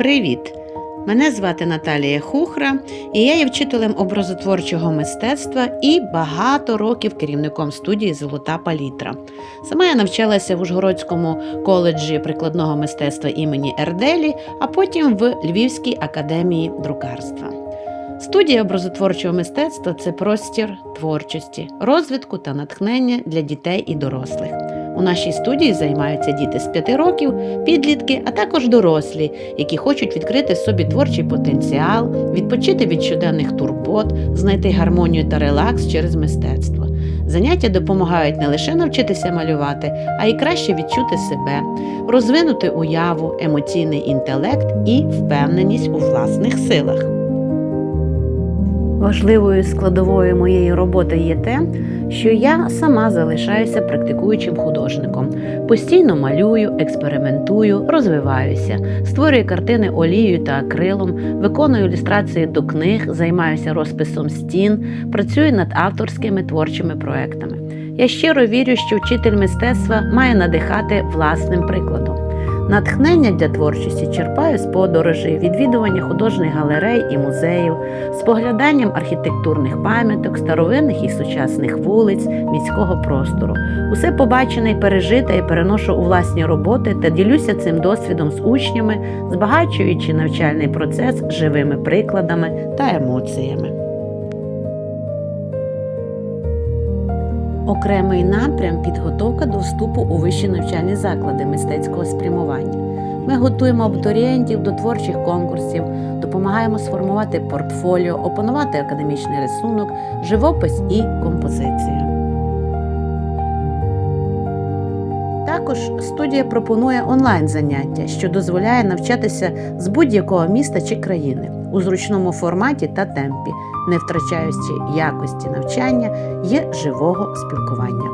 Привіт! Мене звати Наталія Хухра, і я є вчителем образотворчого мистецтва і багато років керівником студії Золота палітра. Сама я навчалася в Ужгородському коледжі прикладного мистецтва імені Ерделі, а потім в Львівській академії друкарства. Студія образотворчого мистецтва це простір творчості, розвитку та натхнення для дітей і дорослих. У нашій студії займаються діти з 5 років, підлітки, а також дорослі, які хочуть відкрити собі творчий потенціал, відпочити від щоденних турбот, знайти гармонію та релакс через мистецтво. Заняття допомагають не лише навчитися малювати, а й краще відчути себе, розвинути уяву, емоційний інтелект і впевненість у власних силах. Важливою складовою моєї роботи є те, що я сама залишаюся практикуючим художником. Постійно малюю, експериментую, розвиваюся, створюю картини олією та акрилом, виконую ілюстрації до книг, займаюся розписом стін, працюю над авторськими творчими проектами. Я щиро вірю, що вчитель мистецтва має надихати власним прикладом. Натхнення для творчості черпаю з подорожей, відвідування художніх галерей і музеїв, спогляданням архітектурних пам'яток, старовинних і сучасних вулиць, міського простору. Усе побачене і пережите і переношу у власні роботи та ділюся цим досвідом з учнями, збагачуючи навчальний процес живими прикладами та емоціями. Окремий напрям підготовка до вступу у вищі навчальні заклади мистецького спрямування. Ми готуємо абітурієнтів до творчих конкурсів, допомагаємо сформувати портфоліо, опанувати академічний рисунок, живопис і композиція. Також студія пропонує онлайн заняття, що дозволяє навчатися з будь-якого міста чи країни у зручному форматі та темпі, не втрачаючи якості навчання і живого спілкування.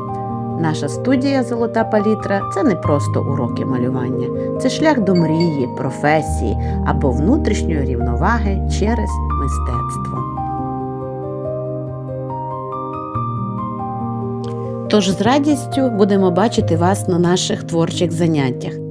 Наша студія Золота палітра це не просто уроки малювання, це шлях до мрії, професії або внутрішньої рівноваги через мистецтво. Тож з радістю будемо бачити вас на наших творчих заняттях.